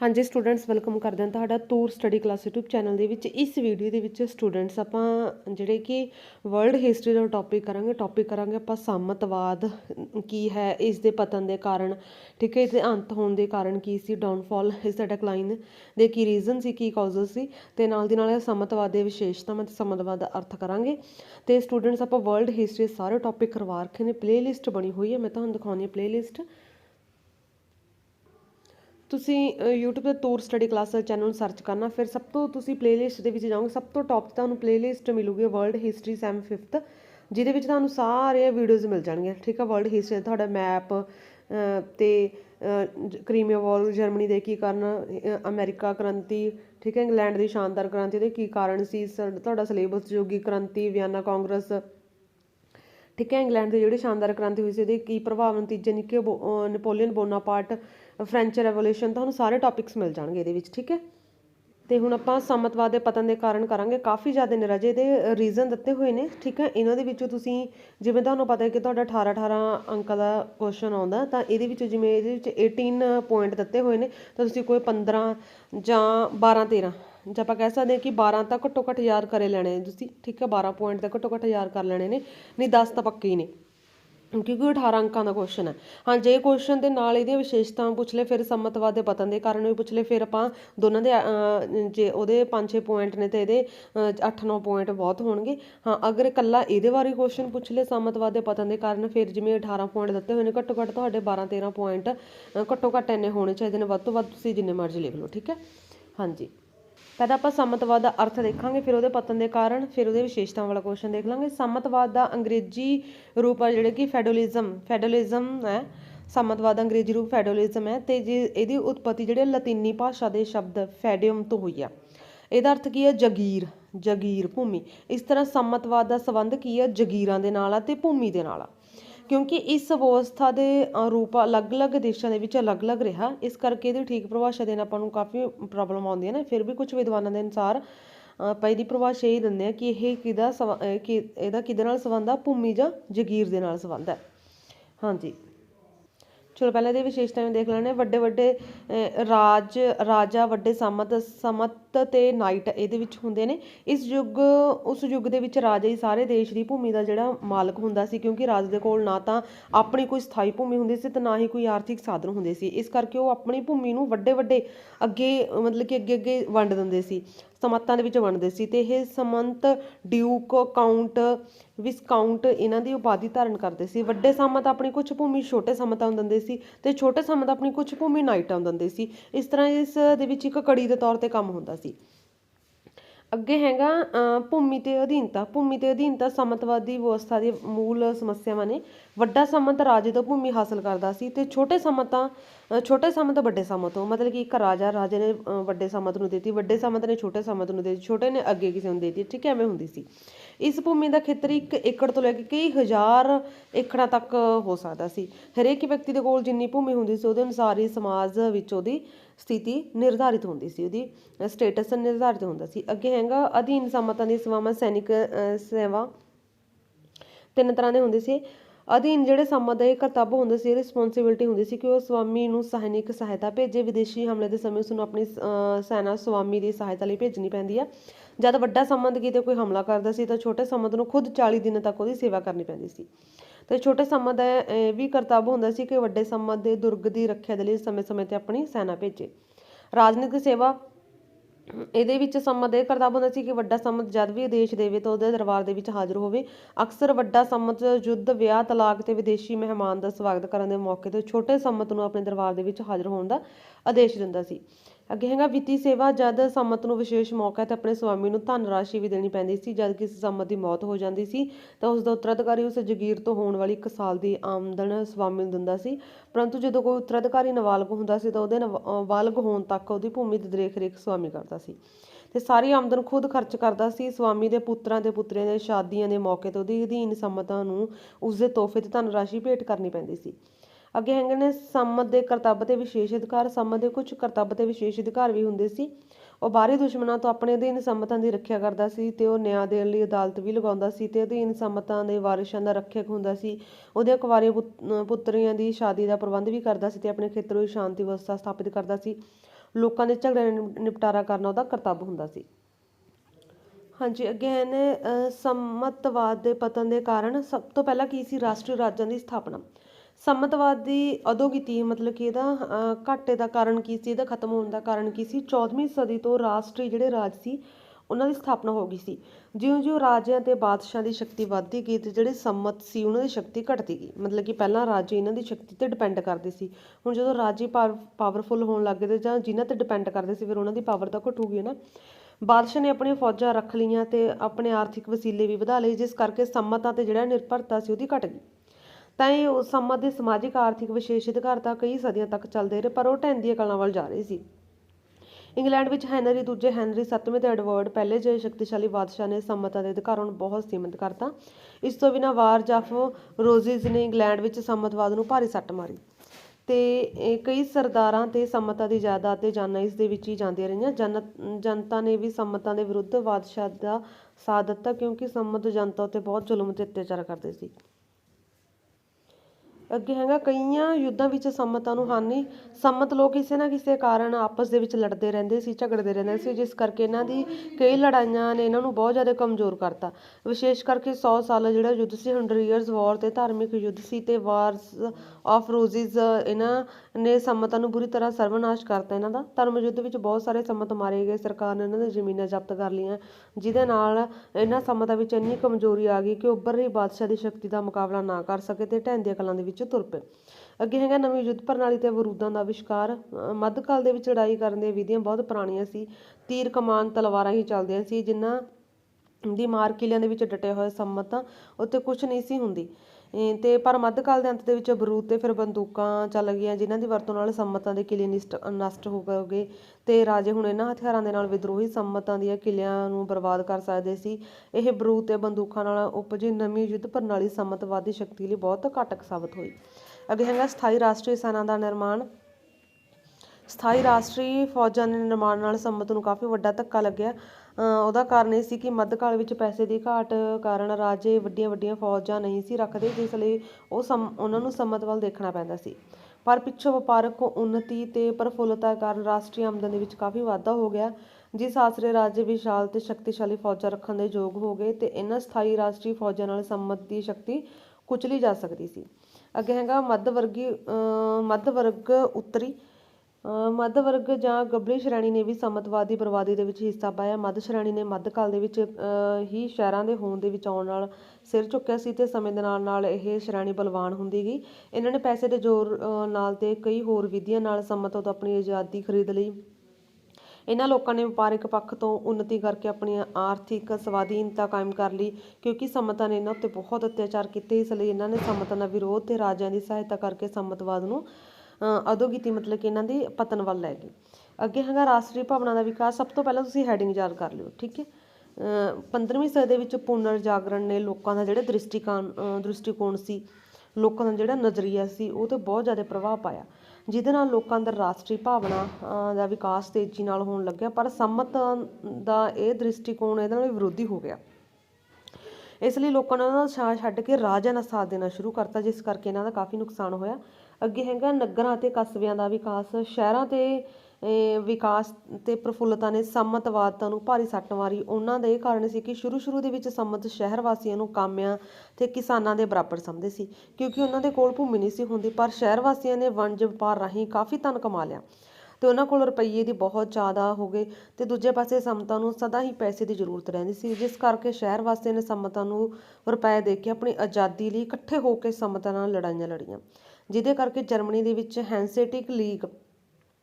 ਹਾਂਜੀ students welcome ਕਰਦੇ ਹਾਂ ਤੁਹਾਡਾ Toor study class YouTube channel ਦੇ ਵਿੱਚ। ਇਸ ਵੀਡੀਓ ਦੇ ਵਿੱਚ ਸਟੂਡੈਂਟਸ ਆਪਾਂ ਜਿਹੜੇ ਕਿ ਵਰਲਡ ਹਿਸਟਰੀ ਦਾ ਟੌਪਿਕ ਕਰਾਂਗੇ ਟੌਪਿਕ ਕਰਾਂਗੇ ਆਪਾਂ ਸਾਮਤਵਾਦ ਕੀ ਹੈ, ਇਸ ਦੇ ਪਤਨ ਦੇ ਕਾਰਨ, ਠੀਕ ਹੈ, ਇਸ ਦੇ ਅੰਤ ਹੋਣ ਦੇ ਕਾਰਨ ਕੀ ਸੀ ਡਾਊਨਫਾਲ ਇਸ ਦਾ ਡਿਕਲਾਈਨ ਦੇ ਕੀ ਰੀਜ਼ਨ ਸੀ, ਕੀ ਕਾਜ਼ਸ ਸੀ, ਤੇ ਨਾਲ ਦੀ ਨਾਲ ਸਾਮਤਵਾਦ ਦੇ ਵਿਸ਼ੇਸ਼ਤਾਵਾਂ ਤੇ ਸਾਮਤਵਾਦ ਦਾ ਅਰਥ ਕਰਾਂਗੇ। ਤੇ ਸਟੂਡੈਂਟਸ ਆਪਾਂ ਵਰਲਡ ਹਿਸਟਰੀ ਸਾਰੇ ਟੌਪਿਕ ਕਰਵਾ ਰੱਖੇ ਨੇ ਪਲੇਲਿਸਟ ਬਣੀ ਹੋਈ ਹੈ, ਮੈਂ ਤੁਹਾਨੂੰ ਦਿਖਾਉਣੀ ਹੈ ਪਲੇਲਿਸਟ ਤੁਸੀਂ ਅ, YouTube ਤੇ ਤੌਰ ਸਟੱਡੀ ਕਲਾਸ ਚੈਨਲ ਨੂੰ ਸਰਚ ਕਰਨਾ ਫਿਰ ਸਭ ਤੋਂ ਤੁਸੀਂ ਪਲੇਲਿਸਟ ਦੇ ਵਿੱਚ ਜਾਓਗੇ ਸਭ ਤੋਂ ਟੌਪ ਤੇ ਤੁਹਾਨੂੰ ਪਲੇਲਿਸਟ ਮਿਲੂਗੀ ਵਰਲਡ ਹਿਸਟਰੀ ਸੈਮ 5th ਜਿਹਦੇ ਵਿੱਚ ਤੁਹਾਨੂੰ ਸਾਰੇ ਵੀਡੀਓਜ਼ ਮਿਲ ਜਾਣਗੀਆਂ ਠੀਕ ਆ? ਵਰਲਡ ਹਿਸਟਰੀ ਤੁਹਾਡਾ ਮੈਪ ਤੇ ਕ੍ਰੀਮੀਆ ਵਾਰ ਜਰਮਨੀ ਦੇ ਕੀ ਕਾਰਨ ਅ, ਅਮਰੀਕਾ ਕ੍ਰਾਂਤੀ ਠੀਕ ਹੈ ਇੰਗਲੈਂਡ ਦੀ ਸ਼ਾਨਦਾਰ ਕ੍ਰਾਂਤੀ ਦੇ ਕੀ ਕਾਰਨ ਸੀ? ਸ- ਤੁਹਾਡਾ ਸਿਲੇਬਸ ਜੋਗੀ ਕ੍ਰਾਂਤੀ ਵਿਆਨਾ ਕਾਂਗਰਸ ਠੀਕ ਹੈ ਇੰਗਲੈਂਡ ਦੇ ਜਿਹੜੀ ਸ਼ਾਨਦਾਰ ਕ੍ਰਾਂਤੀ ਹੋਈ ਸੀ ਉਹਦੇ ਕੀ ਪ੍ਰਭਾਵ ਨਤੀਜੇ ਨਿੱਕੇ ਬੋ- ਅਹ ਨੈਪੋਲੀਅਨ ਬੋਨਾਪਾਰਟ ਫ੍ਰੈਂਚ ਰੈਵੋਲੂਸ਼ਨ ਤੁਹਾਨੂੰ ਸਾਰੇ ਟੌਪਿਕਸ ਮਿਲ ਜਾਣਗੇ ਇਹਦੇ ਵਿੱਚ, ਠੀਕ ਹੈ? ਤੇ ਹੁਣ ਆਪਾਂ ਸਾਮਤਵਾਦ ਦੇ ਪਤਨ ਦੇ ਕਾਰਨ ਕਰਾਂਗੇ। ਕਾਫੀ ਜ਼ਿਆਦਾ ਨੇ ਦੇ ਰੀਜ਼ਨ ਦਿੱਤੇ ਹੋਏ ਨੇ, ਠੀਕ ਹੈ? ਇਹਨਾਂ ਦੇ ਵਿੱਚੋਂ ਤੁਸੀਂ, ਜਿਵੇਂ ਤੁਹਾਨੂੰ ਪਤਾ ਹੈ ਕਿ ਤੁਹਾਡਾ 18 18 ਅੰਕਾਂ ਦਾ ਕੁਐਸਚਨ ਆਉਂਦਾ, ਤਾਂ ਇਹਦੇ ਵਿੱਚੋਂ ਜਿਵੇਂ ਇਹਦੇ ਵਿੱਚ 18 ਪੁਆਇੰਟ ਦਿੱਤੇ ਹੋਏ ਨੇ, ਤਾਂ ਤੁਸੀਂ ਕੋਈ 15 ਜਾਂ 12 13 ਜਾਂ ਆਪਾਂ ਕਹਿ ਸਕਦੇ ਹਾਂ ਕਿ 12 ਤਾਂ ਘੱਟੋ ਘੱਟ ਯਾਰ ਕਰੇ ਲੈਣੇ ਨੇ ਤੁਸੀਂ, ਠੀਕ ਹੈ? 12 ਪੁਆਇੰਟ ਤਾਂ ਘੱਟੋ ਘੱਟ ਯਾਰ ਕਰ ਲੈਣੇ ਨੇ, ਨਹੀਂ 10 ਤਾਂ ਪੱਕੇ ਹੀ ਨੇ। ਕਿਉਂਕਿ ਉਹ 18 ਅੰਕਾਂ ਦਾ ਕੁਐਸਚਨ ਹੈ। ਹਾਂ, ਜੇ ਕੁਐਸਚਨ ਦੇ ਨਾਲ ਇਹਦੀਆਂ ਵਿਸ਼ੇਸ਼ਤਾਵਾਂ ਪੁੱਛ ਲਏ, ਫਿਰ ਸੰਮਤਵਾਦ ਦੇ ਪਤਨ ਦੇ ਕਾਰਨ ਵੀ ਪੁੱਛ ਲਏ, ਫਿਰ ਆਪਾਂ ਦੋਨਾਂ ਦੇ ਜੇ ਉਹਦੇ 5-6 ਪੁਆਇੰਟ ਨੇ ਤੇ ਇਹਦੇ 8-9 ਪੁਆਇੰਟ ਬਹੁਤ ਹੋਣਗੇ। ਹਾਂ, ਅਗਰ ਇਕੱਲਾ ਇਹਦੇ ਬਾਰੇ ਕੁਐਸਚਨ ਪੁੱਛ ਲਏ ਸੰਮਤਵਾਦ ਦੇ ਪਤਨ ਦੇ ਕਾਰਨ, ਫਿਰ ਜਿਵੇਂ 18 ਪੁਆਇੰਟ ਦਿੱਤੇ ਹੋਏ ਨੇ ਘੱਟੋ ਘੱਟ ਤੁਹਾਡੇ 12-13 ਪੁਆਇੰਟ ਘੱਟੋ ਘੱਟ ਇੰਨੇ ਹੋਣੇ ਚਾਹੀਦੇ ਨੇ। ਵੱਧ ਤੋਂ ਵੱਧ ਤੁਸੀਂ ਜਿੰਨੇ ਮਰਜ਼ੀ ਲਿਖ ਲਓ, ਠੀਕ ਹੈ? ਹਾਂਜੀ। ਪਹਿਲਾਂ ਆਪਾਂ ਸੰਮਤਵਾਦ ਦਾ ਅਰਥ ਦੇਖਾਂਗੇ, ਫਿਰ ਉਹਦੇ ਪਤਨ ਦੇ ਕਾਰਨ, ਫਿਰ ਉਹਦੇ ਵਿਸ਼ੇਸ਼ਤਾਵਾਂ ਵਾਲਾ ਕੁਐਸਚਨ ਦੇਖ ਲਾਂਗੇ। ਸੰਮਤਵਾਦ ਦਾ ਅੰਗਰੇਜ਼ੀ ਰੂਪ ਆ ਜਿਹੜੇ ਕਿ ਫੈਡਰਲਿਜ਼ਮ ਫੈਡਰਲਿਜ਼ਮ ਹੈ। ਸੰਮਤਵਾਦ ਅੰਗਰੇਜ਼ੀ ਰੂਪ ਫੈਡਰਲਿਜ਼ਮ ਹੈ ਤੇ ਜੇ ਇਹਦੀ ਉਤਪਤੀ ਜਿਹੜੇ ਲਾਤੀਨੀ ਭਾਸ਼ਾ ਦੇ ਸ਼ਬਦ ਫੈਡਿਅਮ ਤੋਂ ਹੋਈ ਆ। ਇਹਦਾ ਅਰਥ ਕੀ ਹੈ ਜਗੀਰ ਜਗੀਰ ਭੂਮੀ। ਇਸ ਤਰ੍ਹਾਂ ਸੰਮਤਵਾਦ ਦਾ ਸੰਬੰਧ ਕੀ ਹੈ ਜਗੀਰਾਂ ਦੇ ਨਾਲ ਆ ਤੇ ਭੂਮੀ ਦੇ ਨਾਲ ਆ। ਕਿਉਂਕਿ ਇਸ ਅਵਸਥਾ ਦੇ ਰੂਪ ਅਲੱਗ-ਅਲੱਗ ਦੇਸ਼ਾਂ ਦੇ ਵਿੱਚ ਅਲੱਗ-ਅਲੱਗ ਰਿਹਾ। ਇਸ ਕਰਕੇ ਇਹਦੀ ਠੀਕ ਪਰਿਭਾਸ਼ਾ ਦੇਣਾ ਆਪਾਂ ਨੂੰ ਕਾਫੀ ਪ੍ਰੋਬਲਮ ਆਉਂਦੀਆਂ ਨੇ। ਫਿਰ ਵੀ ਕੁਝ ਵਿਦਵਾਨਾਂ ਦੇ ਅਨੁਸਾਰ ਅ, ਆਪਾਂ ਇਹਦੀ ਪਰਿਭਾਸ਼ਾ ਇਹ ਦਿੰਦੇ ਆ ਕਿ ਇਹ ਕਿਹਦਾ ਸਬੰ- ਅ, ਕਿ ਇਹਦਾ ਕਿਹਦੇ ਨਾਲ ਸੰਬੰਧ ਆ? ਭੂਮੀ ਜਾਂ ਜਗੀਰ ਦੇ ਨਾਲ ਸੰਬੰਧ ਹੈ। ਹਾਂਜੀ। ਚਲੋ ਪਹਿਲਾਂ ਇਹਦੇ ਵਿਸ਼ੇਸ਼ਤਾਵਾਂ ਦੇਖ ਲੈਣੇ ਵੱਡੇ ਵੱਡੇ ਰਾਜ, ਰਾਜਾ, ਵੱਡੇ ਸਮਤ ਸਮਤ ਤੇ ਨਾਈਟ ਇਹਦੇ ਵਿੱਚ ਹੁੰਦੇ ਨੇ। ਇਸ ਯੁੱਗ, ਉਸ ਯੁੱਗ ਦੇ ਵਿੱਚ ਰਾਜਾ ਹੀ ਸਾਰੇ ਦੇਸ਼ ਦੀ ਭੂਮੀ ਦਾ ਜਿਹੜਾ ਮਾਲਕ ਹੁੰਦਾ ਸੀ, ਕਿਉਂਕਿ ਰਾਜ ਦੇ ਕੋਲ ਨਾ ਤਾਂ ਆਪਣੀ ਕੋਈ ਸਥਾਈ ਭੂਮੀ ਹੁੰਦੀ ਸੀ ਤੇ ਨਾ ਹੀ ਕੋਈ ਆਰਥਿਕ ਸਾਧਨ ਹੁੰਦੇ ਸੀ। ਇਸ ਕਰਕੇ ਉਹ ਆਪਣੀ ਭੂਮੀ ਨੂੰ ਵੱਡੇ ਵੱਡੇ ਅੱਗੇ, ਮਤਲਬ ਕਿ ਅੱਗੇ ਅੱਗੇ ਵੰਡ ਦਿੰਦੇ ਸੀ। ਸਮੱਤਾਂ ਦੇ ਵਿੱਚ ਵੰਡਦੇ ਸੀ ਤੇ ਇਹ ਸਮੰਤ, ਡਿਊਕ ਕਾਉਂਟ ਵਿਸਕਾਉਂਟ ਇਹਨਾਂ ਦੀ ਉਪਾਧੀ ਧਾਰਨ ਕਰਦੇ ਸੀ। ਵੱਡੇ ਸਮਤ ਆਪਣੀ ਕੁਝ ਭੂਮੀ, ਛੋਟੇ ਸਮਤਾਂ ਨੂੰ ਦਿੰਦੇ ਸੀ ਤੇ ਛੋਟੇ ਸਮਤ ਆਪਣੀ ਕੁਝ ਭੂਮੀ ਨਾਈਟਾਂ ਨੂੰ ਦਿੰਦੇ ਸੀ। ਇਸ ਤਰ੍ਹਾਂ ਇਸ ਦੇ ਵਿੱਚ ਇੱਕ ਕੜੀ ਦੇ ਤੌਰ ਤੇ ਕੰਮ ਹੁੰਦਾ ਸੀ। ਅੱਗੇ ਹੈਗਾ ਭੂਮੀ ਤੇ ਅਧੀਨਤਾ। ਭੂਮੀ ਤੇ ਅਧੀਨਤਾ ਸਮਤਵਾਦੀ ਵਿਵਸਥਾ ਦੀ ਮੂਲ ਸਮੱਸਿਆਵਾਂ ਨੇ। ਵੱਡਾ ਸਮਤ ਰਾਜੇ ਤੋਂ ਭੂਮੀ ਹਾਸਲ ਕਰਦਾ ਸੀ ਤੇ ਛੋਟੇ ਸਮਤਾਂ ਛੋਟੇ ਸਮਤ ਵੱਡੇ ਸਮਤ ਤੋਂ, ਮਤਲਬ ਕਿ ਇੱਕ ਰਾਜਾ, ਰਾਜੇ ਨੇ ਵੱਡੇ ਸਮਤ ਨੂੰ ਦਿੱਤੀ, ਵੱਡੇ ਸਮਤ ਨੇ ਛੋਟੇ ਸਮਤ ਨੂੰ ਦਿੱਤੀ, ਛੋਟੇ ਨੇ ਅੱਗੇ ਕਿਸੇ ਨੂੰ ਦਿੱਤੀ, ਠੀਕ ਐਵੇਂ ਹੁੰਦੀ ਸੀ। ਇਸ ਭੂਮੀ ਦਾ ਖੇਤਰ ਇੱਕ ਏਕੜ ਤੋਂ ਲੈ ਕੇ ਕਈ ਹਜ਼ਾਰ ਏਕੜਾਂ ਤੱਕ ਹੋ ਸਕਦਾ ਸੀ। ਹਰੇਕ ਵਿਅਕਤੀ ਦੇ ਕੋਲ ਜਿੰਨੀ ਭੂਮੀ ਹੁੰਦੀ ਸੀ, ਉਹਦੇ ਅਨੁਸਾਰ ਹੀ ਸਮਾਜ ਵਿੱਚ ਉਹਦੀ ਸਥਿਤੀ ਨਿਰਧਾਰਿਤ ਹੁੰਦੀ ਸੀ, ਉਹਦੀ ਸਟੇਟਸ ਨਿਰਧਾਰਿਤ ਹੁੰਦਾ ਸੀ। ਅੱਗੇ ਹੈਗਾ ਅਧੀਨ ਸਮਤਾਂ ਦੀ ਸੇਵਾਵਾਂ, ਸੈਨਿਕ ਸੇਵਾ ਤਿੰਨ ਤਰ੍ਹਾਂ ਦੇ ਹੁੰਦੇ ਸੀ। ਅਧੀਨ ਜਿਹੜੇ ਸੰਮਤ ਦਾ ਇਹ ਕਰਤੱਵ ਹੁੰਦੇ ਸੀ ਰਿਸਪੌਂਸਿਬਿਲਟੀ ਹੁੰਦੀ ਸੀ ਕਿ ਉਹ ਸਵਾਮੀ ਨੂੰ ਸੈਨਿਕ ਸਹਾਇਤਾ ਭੇਜੇ, ਵਿਦੇਸ਼ੀ ਹਮਲੇ ਦੇ ਸਮੇਂ ਉਸ ਨੂੰ ਆਪਣੀ ਸੈਨਾ ਸਵਾਮੀ ਦੀ ਸਹਾਇਤਾ ਲਈ ਭੇਜਣੀ ਪੈਂਦੀ ਹੈ ਜਦ ਵੱਡਾ ਸੰਬੰਧ ਕਿਤੇ ਕੋਈ ਹਮਲਾ ਕਰਦਾ ਸੀ ਤਾਂ ਛੋਟੇ ਸੰਬੰਧ ਨੂੰ ਖੁਦ 40 ਦਿਨ ਤੱਕ ਉਹਦੀ ਸੇਵਾ ਕਰਨੀ ਪੈਂਦੀ ਸੀ। ਤੇ ਛੋਟੇ ਸੰਬੰਧ ਦਾ ਇਹ ਵੀ ਕਰਤੱਵ ਹੁੰਦਾ ਸੀ ਕਿ ਵੱਡੇ ਸੰਬੰਧ ਦੇ ਦੁਰਗ ਦੀ ਰੱਖਿਆ ਦੇ ਲਈ ਸਮੇਂ-ਸਮੇਂ ਤੇ ਆਪਣੀ ਸੈਨਾ ਭੇਜੇ। ਰਾਜਨੀਤਿਕ ਸੇਵਾ ਇਹਦੇ ਵਿੱਚ ਸੰਮਤ ਇਹ ਕਰਤੱਵ ਹੁੰਦਾ ਸੀ ਕਿ ਵੱਡਾ ਸੰਮਤ ਜਦ ਵੀ ਆਦੇਸ਼ ਦੇਵੇ ਤਾਂ ਉਹਦੇ ਦਰਬਾਰ ਦੇ ਵਿੱਚ ਹਾਜ਼ਰ ਹੋਵੇ। ਅਕਸਰ ਵੱਡਾ ਸੰਮਤ ਯੁੱਧ, ਵਿਆਹ, ਤਲਾਕ ਤੇ ਵਿਦੇਸ਼ੀ ਮਹਿਮਾਨ ਦਾ ਸਵਾਗਤ ਕਰਨ ਦੇ ਮੌਕੇ ਤੇ ਛੋਟੇ ਸੰਮਤ ਨੂੰ ਆਪਣੇ ਦਰਬਾਰ ਦੇ ਵਿੱਚ ਹਾਜ਼ਰ ਹੋਣ ਦਾ ਆਦੇਸ਼ ਦਿੰਦਾ ਸੀ। ਅੱਗੇ ਹੈਗਾ, ਵਿੱਤੀ ਸੇਵਾ ਜਦ ਸੰਮਤ ਨੂੰ ਵਿਸ਼ੇਸ਼ ਮੌਕਾ ਤੇ ਆਪਣੇ ਸਵਾਮੀ ਨੂੰ ਧਨ ਰਾਸ਼ੀ ਵੀ ਦੇਣੀ ਪੈਂਦੀ ਸੀ। ਜਦ ਕਿਸੇ ਸੰਮਤ ਦੀ ਮੌਤ ਹੋ ਜਾਂਦੀ ਸੀ, ਤਾਂ ਉਸ ਦਾ ਉੱਤਰਾਧਿਕਾਰੀ ਉਸ ਜਗੀਰ ਤੋਂ ਹੋਣ ਵਾਲੀ ਇੱਕ ਸਾਲ ਦੀ ਆਮਦਨ ਸਵਾਮੀ ਨੂੰ ਦਿੰਦਾ ਸੀ। ਪਰੰਤੂ ਜਦੋਂ ਕੋਈ ਉੱਤਰਾਧਿਕਾਰੀ ਨਾਬਾਲਗ ਹੁੰਦਾ ਸੀ, ਤਾਂ ਉਹਦੇ ਨਾਬ- ਹੋਣ ਤੱਕ ਉਹਦੀ ਭੂਮੀ ਦੀ ਦੇਖ-ਰੇਖ ਸਵਾਮੀ ਕਰਦਾ ਸੀ। ਤੇ ਸਾਰੀ ਆਮਦਨ ਖੁਦ ਖਰਚ ਕਰਦਾ ਸੀ। ਸਵਾਮੀ ਦੇ ਪੁੱਤਰਾਂ ਤੇ ਪੁੱਤਰਿਆਂ ਦੇ ਸ਼ਾਦੀਆਂ ਦੇ ਮੌਕੇ ਤੇ ਉਹਦੀ ਅਧੀਨ ਸੰਮਤਾਂ ਨੂੰ ਉਸਦੇ ਤੋਹਫੇ ਤੇ ਧਨ ਰਾਸ਼ੀ ਭੇਟ ਕਰਨੀ ਪੈਂਦੀ ਸੀ। ਅੱਗੇ ਹੈਗੇ ਨੇ ਸੰਮਤ ਦੇ ਕਰਤੱਵ ਤੇ ਵਿਸ਼ੇਸ਼ ਅਧਿਕਾਰ, ਸੰਮਤ ਦੇ ਕੁਝ ਕਰਤੱਵ ਤੇ ਵਿਸ਼ੇਸ਼ ਅਧਿਕਾਰ ਵੀ ਹੁੰਦੇ ਸੀ। ਉਹ ਬਾਹਰੀ ਦੁਸ਼ਮਣਾਂ ਤੋਂ ਆਪਣੇ ਅਧੀਨ ਸੰਮਤਾਂ ਦੀ ਰੱਖਿਆ ਕਰਦਾ ਸੀ ਤੇ ਉਹ ਨਿਆਂ ਦੇਣ ਲਈ ਅਦਾਲਤ ਵੀ ਲਗਾਉਂਦਾ ਸੀ ਤੇ ਅਧੀਨ ਸੰਮਤਾਂ ਦੇ ਵਾਰਿਸਾਂ ਦਾ ਰੱਖਿਅਕ ਹੁੰਦਾ ਸੀ। ਉਹਦੇ ਕੁਆਰੀਆਂ ਪੁੱਤਰੀਆਂ ਦੀ ਸ਼ਾਦੀ ਦਾ ਪ੍ਰਬੰਧ ਵੀ ਕਰਦਾ ਸੀ ਤੇ ਆਪਣੇ ਖੇਤਰ ਵਿੱਚ ਸ਼ਾਂਤੀ ਵਿਵਸਥਾ ਸਥਾਪਿਤ ਕਰਦਾ ਸੀ। ਲੋਕਾਂ ਦੇ ਝਗੜਿਆਂ ਦਾ ਨਿਪਟਾਰਾ ਕਰਨਾ ਉਹਦਾ ਕਰਤੱਵ ਹੁੰਦਾ ਸੀ। ਹਾਂਜੀ, ਅੱਗੇ ਹੈ ਨੇ ਸੰਮਤਵਾਦ ਦੇ ਪਤਨ ਦੇ ਕਾਰਨ ਸਭ ਤੋਂ ਪਹਿਲਾਂ ਕੀ ਸੀ? ਰਾਸ਼ਟਰੀ ਰਾਜਾਂ ਦੀ ਸਥਾਪਨਾ। ਸੰਮਤਵਾਦ ਦੀ ਅਧੋਗਤੀ ਮਤਲਬ ਕਿ ਇਹਦਾ ਘਾਟੇ ਦਾ ਕਾਰਨ ਕੀ ਸੀ, ਇਹਦਾ ਖਤਮ ਹੋਣ ਦਾ ਕਾਰਨ ਕੀ ਸੀ? 14ਵੀਂ ਸਦੀ ਤੋਂ ਰਾਸ਼ਟਰੀ ਜਿਹੜੇ ਰਾਜ ਸੀ, ਉਹਨਾਂ ਦੀ ਸਥਾਪਨਾ ਹੋ ਗਈ ਸੀ। ਜਿਉਂ-ਜਿਉਂ ਰਾਜਿਆਂ ਤੇ ਬਾਦਸ਼ਾਹਾਂ ਦੀ ਸ਼ਕਤੀ ਵੱਧਦੀ ਗਈ ਤੇ ਜਿਹੜੇ ਸੰਮਤ ਸੀ, ਉਹਨਾਂ ਦੀ ਸ਼ਕਤੀ ਘਟਦੀ ਗਈ। ਮਤਲਬ ਕਿ ਪਹਿਲਾਂ ਰਾਜੇ ਇਹਨਾਂ ਦੀ ਸ਼ਕਤੀ ਤੇ ਡਿਪੈਂਡ ਕਰਦੇ ਸੀ। ਹੁਣ ਜਦੋਂ ਰਾਜੇ ਪਾਵਰਫੁਲ ਹੋਣ ਲੱਗ ਗਏ ਤੇ ਜਾਂ ਜਿਨ੍ਹਾਂ ਤੇ ਡਿਪੈਂਡ ਕਰਦੇ ਸੀ, ਫਿਰ ਉਹਨਾਂ ਦੀ ਪਾਵਰ ਤਾਂ ਘਟੂਗੀ ਨਾ? ਬਾਦਸ਼ਾਹ ਨੇ ਆਪਣੀਆਂ ਫੌਜਾਂ ਰੱਖ ਲਈਆਂ ਤੇ ਆਪਣੇ ਆਰਥਿਕ ਵਸੀਲੇ ਵੀ ਵਧਾ ਲਏ, ਜਿਸ ਕਰਕੇ ਸੰਮਤਾਂ ਤੇ ਜਿਹੜਾ ਨਿਰਭਰਤਾ ਸੀ, ਉਹਦੀ ਘਟ ਗਈ। ਤਾਂ ਇਹ ਉਸ ਸੰਮਤ ਦੇ ਸਮਾਜਿਕ, ਆਰਥਿਕ ਵਿਸ਼ੇਸ਼ ਅਧਿਕਾਰ ਤਾਂ ਕਈ ਸਦੀਆਂ ਤੱਕ ਚੱਲਦੇ ਰਹੇ, ਪਰ ਉਹ ਢਹਿੰਦੀਆਂ ਕਲਾਂ ਵੱਲ ਜਾ ਰਹੀ ਸੀ। ਇੰਗਲੈਂਡ ਵਿੱਚ ਹੈਨਰੀ, ਦੂਜੇ ਹੈਨਰੀ, ਸੱਤਵੇਂ ਤੇ ਐਡਵਰਡ, ਪਹਿਲੇ ਜਿਹੇ ਸ਼ਕਤੀਸ਼ਾਲੀ ਬਾਦਸ਼ਾਹ ਨੇ ਸੰਮਤਾਂ ਦੇ ਅਧਿਕਾਰਾਂ ਨੂੰ ਬਹੁਤ ਸੀਮਿਤ ਕਰਤਾ। ਇਸ ਤੋਂ ਬਿਨਾਂ ਵਾਰ ਜਾਫ ਰੋਜ਼ਿਸ ਨੇ ਇੰਗਲੈਂਡ ਵਿੱਚ ਸੰਮਤਵਾਦ ਨੂੰ ਭਾਰੀ ਸੱਟ ਮਾਰੀ। ਤੇ ਕਈ ਸਰਦਾਰਾਂ ਤੇ ਸੰਮਤਾਂ ਦੀ ਜਾਇਦਾਦ ਤੇ ਜਾਨਾਂ ਇਸ ਦੇ ਵਿੱਚ ਹੀ ਜਾਂਦੀਆਂ ਰਹੀਆਂ। ਜਨ, ਜਨਤਾ ਨੇ ਵੀ ਸੰਮਤਾਂ ਦੇ ਵਿਰੁੱਧ ਬਾਦਸ਼ਾਹ ਦਾ ਸਾਥ ਦਿੱਤਾ, ਕਿਉਂਕਿ ਸੰਮਤ ਜਨਤਾ ਉੱਤੇ ਬਹੁਤ ਜ਼ੁਲਮ ਤੇ ਅਤਿਆਚਾਰ ਕਰਦੇ ਸੀ। ਅੱਗੇ ਹੈਗਾ ਕਈਆਂ ਯੁੱਧਾਂ ਵਿੱਚ ਸੰਮਤਾਂ ਨੂੰ ਹਾਨੀ। ਸੰਮਤ ਲੋਕ ਕਿਸੇ ਨਾ ਕਿਸੇ ਕਾਰਨ ਆਪਸ ਦੇ ਵਿੱਚ ਲੜਦੇ ਰਹਿੰਦੇ ਸੀ, ਝਗੜਦੇ ਰਹਿੰਦੇ ਸੀ, ਜਿਸ ਕਰਕੇ ਇਹਨਾਂ ਦੀ ਕਈ ਲੜਾਈਆਂ ਨੇ ਇਹਨਾਂ ਨੂੰ ਬਹੁਤ ਜ਼ਿਆਦਾ ਕਮਜ਼ੋਰ ਕਰਤਾ। ਵਿਸ਼ੇਸ਼ ਕਰਕੇ 100 ਸਾਲ ਜਿਹੜਾ ਯੁੱਧ ਸੀ 100 ਇਅਰਸ ਵਾਰ ਤੇ ਧਾਰਮਿਕ ਯੁੱਧ ਸੀ ਤੇ ਵਾਰਸ ਆਫ ਰੋਜ਼ਿਸ ਇਹਨਾਂ ਨੇ ਸੰਮਤਾਂ ਨੂੰ ਬੁਰੀ ਤਰ੍ਹਾਂ ਸਰਵਨਾਸ਼ ਕਰਤਾ ਇਹਨਾਂ ਦਾ। ਧਰਮ ਯੁੱਧ ਵਿੱਚ ਬਹੁਤ ਸਾਰੇ ਸੰਮਤ ਮਾਰੇ ਗਏ। ਸਰਕਾਰ ਨੇ ਇਹਨਾਂ ਦੀ ਜ਼ਮੀਨਾਂ ਜ਼ਬਤ ਕਰ ਲਈਆਂ। ਜਿਹਦੇ ਨਾਲ ਇਹਨਾਂ ਸੰਮਤਾਂ ਵਿੱਚ ਇੰਨੀ ਕਮਜ਼ੋਰੀ ਆ ਗਈ ਕਿ ਉੱਭਰ ਰਹੀ ਬਾਦਸ਼ਾਹ ਦੀ ਸ਼ਕਤੀ ਦਾ ਮੁਕਾਬਲਾ ਨਾ ਕਰ ਸਕੇ ਤੇ ਢਹਿੰਦੀਆਂ ਕਲਾਂ ਦੇ ਵਿੱਚ ਤੁਰ ਪਏ। ਅੱਗੇ ਹੈਗਾ ਨਵੀਂ ਯੁੱਧ ਪ੍ਰਣਾਲੀ ਤੇ ਵਿਰੋਧਾਂ ਦਾ ਆਵਿਸ਼ਕਾਰ ਅ, ਮੱਧਕਾਲ ਦੇ ਵਿੱਚ ਲੜਾਈ ਕਰਨ ਦੀਆਂ ਵਿਧੀਆਂ ਬਹੁਤ ਪੁਰਾਣੀਆਂ ਸੀ। ਤੀਰ ਕਮਾਨ ਤਲਵਾਰਾਂ ਹੀ ਚੱਲਦੀਆਂ ਸੀ ਜਿਨ੍ਹਾਂ ਦੀ ਮਾਰ ਕਿਲਿਆਂ ਦੇ ਵਿੱਚ ਡਟੇ ਹੋਏ ਸੰਮਤਾਂ ਉੱਤੇ ਕੁਝ ਨਹੀਂ ਸੀ ਹੁੰਦੀ। ਤੇ ਪਰ ਮੱਧਕਾਲ ਦੇ ਅੰਤ ਦੇ ਵਿੱਚ ਬਰੂਦ ਤੇ ਫਿਰ ਬੰਦੂਕਾਂ ਚੱਲ ਗਈਆਂ, ਜਿਨ੍ਹਾਂ ਦੀ ਵਰਤੋਂ ਨਾਲ ਸੰਮਤਾਂ ਦੇ ਕਿਲੇ ਨਿਸ਼ਟ, ਨਸ਼ਟ ਹੋ ਗਏ ਤੇ ਰਾਜੇ ਹੁਣ ਇਹਨਾਂ ਹਥਿਆਰਾਂ ਦੇ ਨਾਲ ਵਿਦਰੋਹੀ ਸੰਮਤਾਂ ਦੀਆਂ ਕਿਲਿਆਂ ਨੂੰ ਬਰਬਾਦ ਕਰ ਸਕਦੇ ਸੀ। ਇਹ ਬਰੂਦ ਤੇ ਬੰਦੂਕਾਂ ਨਾਲ ਉਪਜੀ ਨਵੀਂ ਯੁੱਧ ਪ੍ਰਣਾਲੀ ਸੰਮਤਵਾਦੀ ਸ਼ਕਤੀ ਲਈ ਬਹੁਤ ਘਾਤਕ ਸਾਬਤ ਹੋਈ। ਅੱਗੇ ਹੈਗਾ ਸਥਾਈ ਰਾਸ਼ਟਰੀ ਸੈਨਾ ਦਾ ਨਿਰਮਾਣ। ਸਥਾਈ ਰਾਸ਼ਟਰੀ ਫੌਜਾਂ ਦੇ ਨਿਰਮਾਣ ਨਾਲ ਸੰਮਤ ਨੂੰ ਕਾਫੀ ਵੱਡਾ ਧੱਕਾ ਲੱਗਿਆ। ਉਹਦਾ ਕਾਰਨ ਇਹ ਸੀ ਕਿ ਮੱਧਕਾਲ ਵਿੱਚ ਪੈਸੇ ਦੀ ਘਾਟ ਕਾਰਨ ਰਾਜੇ ਵੱਡੀਆਂ ਵੱਡੀਆਂ ਫੌਜਾਂ ਨਹੀਂ ਸੀ ਰੱਖਦੇ ਜਿਸ ਲਈ ਉਹ ਸਮ ਉਹਨਾਂ ਨੂੰ ਸੰਮਤ ਵੱਲ ਦੇਖਣਾ ਪੈਂਦਾ ਸੀ। ਪਰ ਪਿੱਛੋਂ ਵਪਾਰਕ ਉੱਨਤੀ ਤੇ ਪ੍ਰਫੁੱਲਤਾ ਕਾਰਨ ਰਾਸ਼ਟਰੀ ਆਮਦਨ ਦੇ ਵਿੱਚ ਕਾਫੀ ਵਾਧਾ ਹੋ ਗਿਆ ਜਿਸ ਆਸਰੇ ਰਾਜੇ ਵਿਸ਼ਾਲ ਤੇ ਸ਼ਕਤੀਸ਼ਾਲੀ ਫੌਜਾਂ ਰੱਖਣ ਦੇ ਯੋਗ ਹੋ ਗਏ ਤੇ ਇਹਨਾਂ ਸਥਾਈ ਰਾਸ਼ਟਰੀ ਫੌਜਾਂ ਨਾਲ ਸੰਮਤ ਦੀ ਸ਼ਕਤੀ ਕੁਚਲੀ ਜਾ ਸਕਦੀ ਸੀ। ਅੱਗੇ ਹੈਗਾ ਮੱਧ ਵਰਗੀ ਅ, ਮੱਧ ਵਰਗ ਉੱਤਰੀ ਮੱਧ ਵਰਗ ਜਾਂ ਗੱਭਰੀ ਸ਼੍ਰੇਣੀ ਨੇ ਵੀ ਸੰਮਤਵਾਦੀ ਬਰਬਾਦੀ ਦੇ ਵਿੱਚ ਹਿੱਸਾ ਪਾਇਆ। ਮੱਧ ਸ਼੍ਰੇਣੀ ਨੇ ਮੱਧਕਾਲ ਦੇ ਵਿੱਚ ਹੀ ਸ਼ਹਿਰਾਂ ਦੇ ਹੋਂਦ ਦੇ ਵਿੱਚ ਆਉਣ ਨਾਲ ਸਿਰ ਚੁੱਕਿਆ ਸੀ ਤੇ ਸਮੇਂ ਦੇ ਨਾਲ ਨਾਲ ਇਹ ਸ਼੍ਰੇਣੀ ਬਲਵਾਨ ਹੁੰਦੀ ਗਈ। ਇਹਨਾਂ ਨੇ ਪੈਸੇ ਦੇ ਜ਼ੋਰ ਨਾਲ ਤੇ ਕਈ ਹੋਰ ਵਿਧੀਆਂ ਨਾਲ ਸੰਮਤ ਤੋਂ ਆਪਣੀ ਆਜ਼ਾਦੀ ਖਰੀਦ ਲਈ। ਇਹਨਾਂ ਲੋਕਾਂ ਨੇ ਵਪਾਰਿਕ ਪੱਖ ਤੋਂ ਉન્નਤੀ ਕਰਕੇ ਆਪਣੀ ਆਰਥਿਕ ਸਵਾਧੀਨਤਾ ਕਾਇਮ ਕਰ ਲਈ, ਕਿਉਂਕਿ ਸੰਮਤਾਂ ਨੇ ਇਹਨਾਂ ਉੱਤੇ ਬਹੁਤ ਅਤਿਆਚਾਰ ਕੀਤੇ। ਇਸ ਲਈ ਇਹਨਾਂ ਨੇ ਸੰਮਤਾਂ ਦਾ ਵਿਰੋਧ ਤੇ ਰਾਜਿਆਂ ਦੀ ਸਹਾਇਤਾ ਕਰਕੇ ਸੰਮਤਵਾਦ ਨੂੰ ਅਧੋਗਤੀ ਮਤਲਬ ਕਿ ਇਹਨਾਂ ਦੀ ਪਤਨ ਵੱਲ ਲੈ ਗਈ। ਅੱਗੇ ਹੈਗਾ ਰਾਸ਼ਟਰੀ ਭਾਵਨਾ ਦਾ ਵਿਕਾਸ, ਸਭ ਤੋਂ ਪਹਿਲਾਂ ਤੁਸੀਂ ਹੈਡਿੰਗ ਯਾਦ ਕਰ ਲਿਓ, ਠੀਕ ਹੈ? 15ਵੀਂ ਸਦੀ ਦੇ ਵਿੱਚ ਪੁਨਰ ਜਾਗਰਣ ਨੇ ਲੋਕਾਂ ਦਾ ਜਿਹੜਾ ਦ੍ਰਿਸ਼ਟੀਕੋਣ ਦ੍ਰਿਸ਼ਟੀਕੋਣ ਸੀ, ਲੋਕਾਂ ਦਾ ਜਿਹੜਾ ਨਜ਼ਰੀਆ ਸੀ, ਉਹ ਤੇ ਬਹੁਤ ਜ਼ਿਆਦਾ ਪ੍ਰਭਾਵ ਪਾਇਆ। ਜਿਹਦੇ ਨਾਲ ਲੋਕਾਂ ਅੰਦਰ ਰਾਸ਼ਟਰੀ ਭਾਵਨਾ ਦਾ ਵਿਕਾਸ ਤੇਜ਼ੀ ਨਾਲ ਹੋਣ ਲੱਗਿਆ, ਪਰ ਸੰਮਤ ਦਾ ਇਹ ਦ੍ਰਿਸ਼ਟੀਕੋਣ ਇਹਦੇ ਨਾਲ ਵਿਰੋਧੀ ਹੋ ਗਿਆ। ਇਸ ਲਈ ਲੋਕਾਂ ਨੇ ਉਹਨਾਂ ਦਾ ਸਾਥ ਛੱਡ ਕੇ ਰਾਜਾਂ ਨਾਲ ਸਾਥ ਦੇਣਾ ਸ਼ੁਰੂ ਕਰਤਾ, ਜਿਸ ਕਰਕੇ ਇਹਨਾਂ ਦਾ ਕਾਫੀ ਨੁਕਸਾਨ ਹੋਇਆ। ਅੱਗੇ ਹੈਗਾ ਨਗਰਾਂ ਅਤੇ ਕਸਬਿਆਂ ਦਾ ਵਿਕਾਸ। ਸ਼ਹਿਰਾਂ ਤੇ ਵਿਕਾਸ ਤੇ ਪ੍ਰਫੁੱਲਤਾ ਨੇ ਸੰਮਤਵਾਦਤਾ ਨੂੰ ਭਾਰੀ ਸੱਟ ਮਾਰੀ। ਉਹਨਾਂ ਦਾ ਇਹ ਕਾਰਨ ਸੀ ਕਿ ਸ਼ੁਰੂ ਸ਼ੁਰੂ ਦੇ ਵਿੱਚ ਸੰਮਤ ਸ਼ਹਿਰ ਵਾਸੀਆਂ ਨੂੰ ਕਾਮਿਆਂ ਤੇ ਕਿਸਾਨਾਂ ਦੇ ਬਰਾਬਰ ਸਮਝਦੇ ਸੀ, ਕਿਉਂਕਿ ਉਹਨਾਂ ਦੇ ਕੋਲ ਭੂਮੀ ਨਹੀਂ ਸੀ ਹੁੰਦੀ, ਪਰ ਸ਼ਹਿਰ ਵਾਸੀਆਂ ਨੇ ਵਣਜ ਵਪਾਰ ਰਾਹੀਂ ਕਾਫੀ ਧਨ ਕਮਾ ਲਿਆ ਤੇ ਉਹਨਾਂ ਕੋਲ ਰੁਪਈਏ ਦੀ ਬਹੁਤ ਜ਼ਿਆਦਾ ਹੋ ਗਏ ਤੇ ਦੂਜੇ ਪਾਸੇ ਸੰਮਤਾਂ ਨੂੰ ਸਦਾ ਹੀ ਪੈਸੇ ਦੀ ਜ਼ਰੂਰਤ ਰਹਿੰਦੀ ਸੀ, ਜਿਸ ਕਰਕੇ ਸ਼ਹਿਰ ਵਾਸੀਆਂ ਨੇ ਸੰਮਤਾਂ ਨੂੰ ਰੁਪਏ ਦੇ ਕੇ ਆਪਣੀ ਆਜ਼ਾਦੀ ਲਈ ਇਕੱਠੇ ਹੋ ਕੇ ਸੰਮਤਾਂ ਨਾਲ ਲੜਾਈਆਂ ਲੜੀਆਂ। ਜਿਹਦੇ ਕਰਕੇ ਜਰਮਨੀ ਦੇ ਵਿੱਚ ਹੈਂਸੇਟਿਕ ਲੀਗ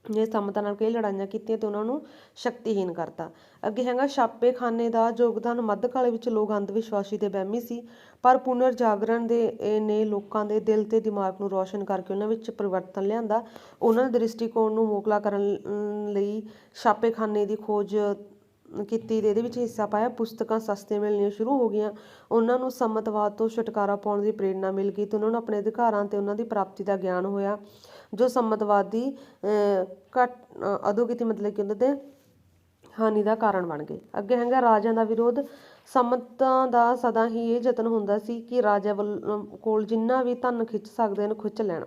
ਨੇ ਸੰਮਤਾਂ ਨਾਲ ਕਈ ਲੜਾਈਆਂ ਕੀਤੀਆਂ ਤੇ ਉਹਨਾਂ ਨੂੰ ਸ਼ਕਤੀਹੀਨ ਕਰਤਾ। ਅੱਗੇ ਹੈਗਾ, ਛਾਪੇਖਾਨੇ ਦਾ ਯੋਗਦਾਨ ਮੱਧਕਾਲ ਵਿੱਚ ਲੋਕ ਅੰਧ ਵਿਸ਼ਵਾਸੀ ਤੇ ਵਹਿਮੀ ਸੀ, ਪਰ ਪੁਨਰ ਜਾਗਰਣ ਦੇ ਨੇ ਲੋਕਾਂ ਦੇ ਦਿਲ ਤੇ ਦਿਮਾਗ ਨੂੰ ਰੋਸ਼ਨ ਕਰਕੇ ਉਹਨਾਂ ਵਿੱਚ ਪਰਿਵਰਤਨ ਲਿਆਂਦਾ। ਉਹਨਾਂ ਦੇ ਦ੍ਰਿਸ਼ਟੀਕੋਣ ਨੂੰ ਮੋਕਲਾ ਕਰਨ ਲਈ ਛਾਪੇਖਾਨੇ ਦੀ ਖੋਜ ਕੀਤੀ ਤੇ ਇਹਦੇ ਵਿੱਚ ਹਿੱਸਾ ਪਾਇਆ। ਪੁਸਤਕਾਂ ਸਸਤੀਆਂ ਮਿਲਣੀਆਂ ਸ਼ੁਰੂ ਹੋ ਗਈਆਂ। ਉਹਨਾਂ ਨੂੰ ਸੰਮਤਵਾਦ ਤੋਂ ਛੁਟਕਾਰਾ ਪਾਉਣ ਦੀ ਪ੍ਰੇਰਣਾ ਮਿਲ ਗਈ ਤੇ ਉਹਨਾਂ ਨੂੰ ਆਪਣੇ ਅਧਿਕਾਰਾਂ ਤੇ ਉਹਨਾਂ ਦੀ ਪ੍ਰਾਪਤੀ ਦਾ ਗਿਆਨ ਹੋਇਆ। ਜੋ ਸੰਮਤਵਾਦੀ ਘਟ ਅਹ, ਮਤਲਬ ਕਿ ਉਹਨਾਂ ਦੇ ਹਾਨੀ ਦਾ ਕਾਰਨ ਬਣ ਗਏ। ਅੱਗੇ ਹੈਗਾ ਰਾਜਿਆਂ ਦਾ ਵਿਰੋਧ। ਸੰਮਤਾਂ ਦਾ ਸਦਾ ਹੀ ਇਹ ਯਤਨ ਹੁੰਦਾ ਸੀ ਕਿ ਰਾਜਾ ਵੱਲ- ਕੋਲ ਜਿੰਨਾ ਵੀ ਧਨ ਖਿੱਚ ਸਕਦੇ ਹਨ ਖਿੱਚ ਲੈਣ।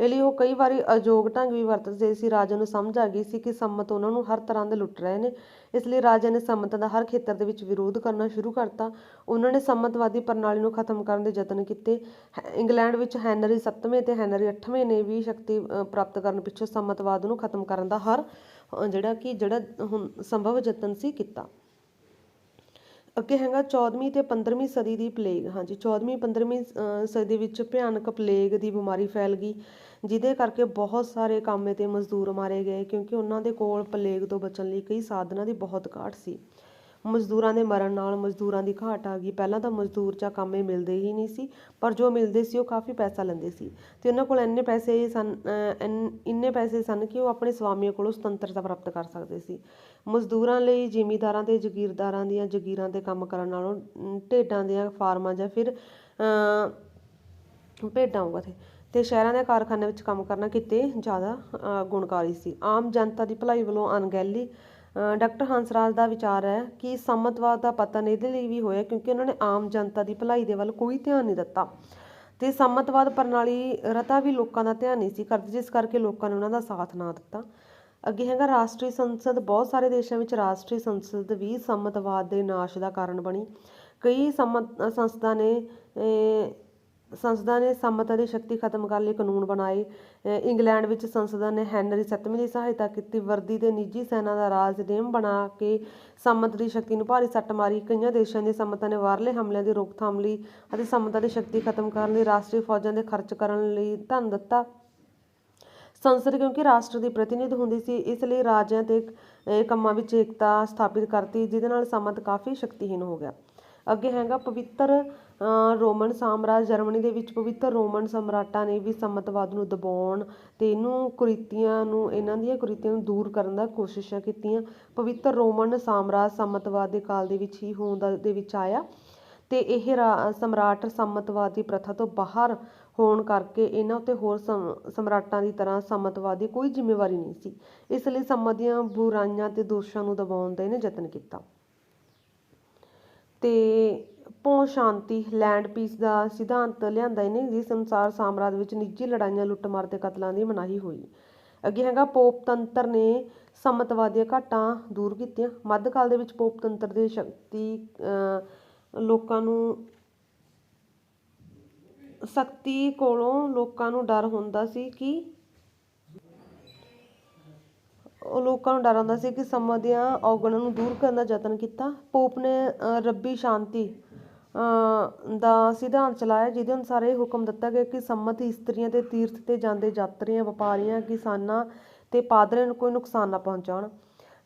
ਇਹ ਲਈ ਉਹ ਕਈ ਵਾਰੀ ਅਯੋਗ ਢੰਗ ਵੀ ਵਰਤਦੇ ਸੀ। ਰਾਜਾ ਨੂੰ ਸਮਝ ਆ ਗਈ ਸੀ ਕਿ ਸੰਮਤ ਉਹਨਾਂ ਨੂੰ ਹਰ ਤਰ੍ਹਾਂ ਦੇ ਲੁੱਟ ਰਹੇ ਨੇ। ਇਸ ਲਈ ਰਾਜਾ ਨੇ ਸੰਮਤਾਂ ਦਾ ਹਰ ਖੇਤਰ ਦੇ ਵਿੱਚ ਵਿਰੋਧ ਕਰਨਾ ਸ਼ੁਰੂ ਕਰਤਾ। ਉਹਨਾਂ ਨੇ ਸੰਮਤਵਾਦੀ ਪ੍ਰਣਾਲੀ ਨੂੰ ਖਤਮ ਕਰਨ ਦੇ ਯਤਨ ਕੀਤੇ। ਹੈ- ਇੰਗਲੈਂਡ ਵਿੱਚ ਹੈਨਰੀ 7ਵੇਂ ਤੇ ਹੈਨਰੀ 8ਵੇਂ ਨੇ ਵੀ ਸ਼ਕਤੀ ਪ੍ਰਾਪਤ ਕਰਨ ਪਿੱਛੋਂ ਸੰਮਤਵਾਦ ਨੂੰ ਖਤਮ ਕਰਨ ਦਾ ਹਰ ਜਿਹੜਾ ਕਿ, ਜਿਹੜਾ ਹੁਣ ਸੰਭਵ ਯਤਨ ਸੀ ਕੀਤਾ। ਅੱਗੇ ਹੈਗਾ 14ਵੀਂ ਤੇ 15ਵੀਂ ਸਦੀ ਦੀ ਪਲੇਗ ਹਾਂਜੀ 14ਵੀਂ 15ਵੀਂ ਸਦੀ ਵਿੱਚ ਭਿਆਨਕ ਪਲੇਗ ਦੀ ਬਿਮਾਰੀ ਫੈਲ ਗਈ, ਜਿਹਦੇ ਕਰਕੇ ਬਹੁਤ ਸਾਰੇ ਕਾਮੇ ਤੇ ਮਜ਼ਦੂਰ ਮਾਰੇ ਗਏ, ਕਿਉਂਕਿ ਉਹਨਾਂ ਦੇ ਕੋਲ ਪਲੇਗ ਤੋਂ ਬਚਣ ਲਈ ਕਈ ਸਾਧਨਾਂ ਦੀ ਬਹੁਤ ਘਾਟ ਸੀ। ਮਜ਼ਦੂਰਾਂ ਦੇ ਮਰਨ ਨਾਲ ਮਜ਼ਦੂਰਾਂ ਦੀ ਘਾਟ ਆ ਗਈ। ਪਹਿਲਾਂ ਤਾਂ ਮਜ਼ਦੂਰ ਜਾਂ ਕਾਮੇ ਮਿਲਦੇ ਹੀ ਨਹੀਂ ਸੀ, ਪਰ ਜੋ ਮਿਲਦੇ ਸੀ ਉਹ ਕਾਫੀ ਪੈਸਾ ਲੈਂਦੇ ਸੀ ਤੇ ਉਹਨਾਂ ਕੋਲ ਇੰਨੇ ਪੈਸੇ ਸਨ ਇੰਨੇ ਪੈਸੇ ਸਨ ਕਿ ਉਹ ਆਪਣੇ ਸਵਾਮੀਆਂ ਕੋਲੋਂ ਸੁਤੰਤਰਤਾ ਪ੍ਰਾਪਤ ਕਰ ਸਕਦੇ ਸੀ। ਮਜ਼ਦੂਰਾਂ ਲਈ ਜ਼ਿਮੀਂਦਾਰਾਂ ਤੇ ਜ਼ਗੀਰਦਾਰਾਂ ਦੀਆਂ ਜ਼ਗੀਰਾਂ ਤੇ ਕੰਮ ਕਰਨ ਨਾਲੋਂ ਢੇਡਾਂ ਦੀਆਂ ਫਾਰਮਾਂ ਜਾਂ ਫਿਰ ਭੇਡਾਂ ਹੋਊਗਾ ਤੇ ਤੇ ਸ਼ਹਿਰਾਂ ਦੇ ਕਾਰਖਾਨਿਆਂ ਵਿੱਚ ਕੰਮ ਕਰਨਾ ਕਿਤੇ ਜ਼ਿਆਦਾ ਗੁਣਕਾਰੀ ਸੀ। ਆਮ ਜਨਤਾ ਦੀ ਭਲਾਈ ਵੱਲੋਂ ਅਣਗਹਿਲੀ ਡਾਕਟਰ ਹੰਸ ਰਾਜ ਦਾ ਵਿਚਾਰ ਹੈ ਕਿ ਸੰਮਤਵਾਦ ਦਾ ਪਤਨ ਇਹਦੇ ਲਈ ਵੀ ਹੋਇਆ ਕਿਉਂਕਿ ਉਹਨਾਂ ਨੇ ਆਮ ਜਨਤਾ ਦੀ ਭਲਾਈ ਦੇ ਵੱਲ ਕੋਈ ਧਿਆਨ ਨਹੀਂ ਦਿੱਤਾ। ਤੇ ਸੰਮਤਵਾਦ ਪ੍ਰਣਾਲੀ ਰਤਾ ਵੀ ਲੋਕਾਂ ਦਾ ਧਿਆਨ ਨਹੀਂ ਸੀ ਕਰਦੀ ਜਿਸ ਕਰਕੇ ਲੋਕਾਂ ਨੇ ਉਹਨਾਂ ਦਾ ਸਾਥ ਨਾ ਦਿੱਤਾ। ਅੱਗੇ ਹੈਗਾ ਰਾਸ਼ਟਰੀ ਸੰਸਦ, ਬਹੁਤ ਸਾਰੇ ਦੇਸ਼ਾਂ ਵਿੱਚ ਰਾਸ਼ਟਰੀ ਸੰਸਦ ਵੀ ਸੰਮਤਵਾਦ ਦੇ ਨਾਸ਼ ਦਾ ਕਾਰਨ ਬਣੀ। ਕਈ ਸੰਮਤ ਸੰਸਦਾਂ ਨੇ ਸੰਸਦਾਂ ਨੇ ਸੰਮਤਾਂ ਦੀ ਸ਼ਕਤੀ ਖਤਮ ਕਰਨ ਲਈ ਕਾਨੂੰਨ ਬਣਾਏ। ਇੰਗਲੈਂਡ ਵਿੱਚ ਸੰਸਦਾਂ ਨੇ ਹੈਨਰੀ 7ਵੇਂ ਦੀ ਸਹਾਇਤਾ ਕੀਤੀ। ਵਰਦੀ ਤੇ ਨਿੱਜੀ ਸੈਨਾ ਦਾ ਰਾਜ ਨਿਯਮ ਬਣਾ ਕੇ ਸੰਮਤ ਦੀ ਸ਼ਕਤੀ ਨੂੰ ਭਾਰੀ ਸੱਟ ਮਾਰੀ। ਕਈਆਂ ਦੇਸ਼ਾਂ ਦੇ ਸੰਮਤਾਂ ਨੇ ਬਾਹਰਲੇ ਹਮਲਿਆਂ ਦੀ ਰੋਕਥਾਮ ਲਈ ਅਤੇ ਸੰਮਤਾਂ ਦੀ ਸ਼ਕਤੀ ਖਤਮ ਕਰਨ ਲਈ ਰਾਸ਼ਟਰੀ ਫੌਜਾਂ ਦੇ ਖਰਚ ਕਰਨ ਲਈ ਧਨ ਦਿੱਤਾ। ਸੰਸਦ ਕਿਉਂਕਿ ਰਾਸ਼ਟਰ ਦੀ ਪ੍ਰਤੀਨਿਧ ਹੁੰਦੀ ਸੀ, ਇਸ ਲਈ ਰਾਜਿਆਂ ਤੇ ਕੰਮਾਂ ਵਿੱਚ ਏਕਤਾ ਸਥਾਪਿਤ ਕਰਤੀ, ਜਿਹਦੇ ਨਾਲ ਸੰਮਤ ਕਾਫੀ ਸ਼ਕਤੀਹੀਨ ਹੋ ਗਿਆ। ਅੱਗੇ ਹੈਗਾ ਪਵਿੱਤਰ ਰੋਮਨ ਸਾਮਰਾਜ, ਜਰਮਨੀ ਦੇ ਵਿੱਚ ਪਵਿੱਤਰ ਰੋਮਨ ਸਮਰਾਟਾਂ ਨੇ ਵੀ ਸੰਮਤਵਾਦ ਨੂੰ ਦਬਾਉਣ ਤੇ ਇਹਨੂੰ ਕੁਰੀਤੀਆਂ ਨੂੰ, ਇਹਨਾਂ ਦੀਆਂ ਕੁਰੀਤੀਆਂ ਨੂੰ ਦੂਰ ਕਰਨ ਦਾ ਕੋਸ਼ਿਸ਼ਾਂ ਕੀਤੀਆਂ। ਪਵਿੱਤਰ ਰੋਮਨ ਸਾਮਰਾਜ ਸੰਮਤਵਾਦ ਦੇ ਕਾਲ ਦੇ ਵਿੱਚ ਹੀ ਹੋਂਦ ਦੇ ਵਿੱਚ ਆਇਆ ਤੇ ਇਹ ਰਾ- ਸਮਰਾਟ ਸੰਮਤਵਾਦੀ ਪ੍ਰਥਾ ਤੋਂ ਬਾਹਰ ਹੋਣ ਕਰਕੇ ਇਹਨਾਂ ਉੱਤੇ ਹੋਰ ਸਮ- ਸਮਰਾਟਾਂ ਦੀ ਤਰ੍ਹਾਂ ਸੰਮਤਵਾਦ ਦੀ ਕੋਈ ਜ਼ਿੰਮੇਵਾਰੀ ਨਹੀਂ ਸੀ। ਇਸ ਲਈ ਸੰਮਤ ਦੀਆਂ ਬੁਰਾਈਆਂ ਤੇ ਦੋਸ਼ਾਂ ਨੂੰ ਦਬਾਉਣ ਦਾ ਇਹਨੇ ਯਤਨ ਕੀਤਾ। ਤੇ ਪੌਂ ਸ਼ਾਂਤੀ ਲੈਂਡ ਪੀਸ ਦਾ ਸਿਧਾਂਤ ਲਿਆਂਦਾ ਇਹਨੇ ਜਿਸ ਅਨੁਸਾਰ ਸਾਮਰਾਜ ਵਿੱਚ ਨਿੱਜੀ ਲੜਾਈਆਂ ਲੁੱਟਮਾਰ ਤੇ ਕਤਲਾਂ ਦੀ ਮਨਾਹੀ ਹੋਈ। ਅੱਗੇ ਹੈਗਾ ਪੋਪ ਨੇ ਸੰਮਤਵਾਦੀਆਂ ਘਾਟਾਂ ਦੂਰ ਕੀਤੀਆਂ। ਮੱਧਕਾਲ ਦੇ ਵਿੱਚ ਪੋਪ ਦੀ ਸ਼ਕਤੀ ਲੋਕਾਂ ਨੂੰ ਸ਼ਕਤੀ ਕੋਲੋਂ ਲੋਕਾਂ ਨੂੰ ਡਰ ਹੁੰਦਾ ਸੀ ਕਿ ਉਹ ਲੋਕਾਂ ਨੂੰ ਡਰ ਹੁੰਦਾ ਸੀ ਕਿ ਸਮਾਂ ਦੀਆਂ ਔਗਣਾਂ ਨੂੰ ਦੂਰ ਕਰਨ ਦਾ ਯਤਨ ਕੀਤਾ। ਪੋਪ ਨੇ ਅ, ਰੱਬੀ ਸ਼ਾਂਤੀ ਦਾ ਸਿਧਾਂਤ ਚਲਾਇਆ ਜਿਹਦੇ ਅਨੁਸਾਰ ਇਹ ਹੁਕਮ ਦਿੱਤਾ ਗਿਆ ਕਿ ਸੰਮਤ ਇਸਤਰੀਆਂ ਤੇ ਤੀਰਥ ਤੇ ਜਾਂਦੇ ਯਾਤਰੀਆਂ, ਵਪਾਰੀਆਂ, ਕਿਸਾਨਾਂ ਤੇ ਪਾਦਰੀਆਂ ਨੂੰ ਕੋਈ ਨੁਕਸਾਨ ਨਾ ਪਹੁੰਚਾਉਣ।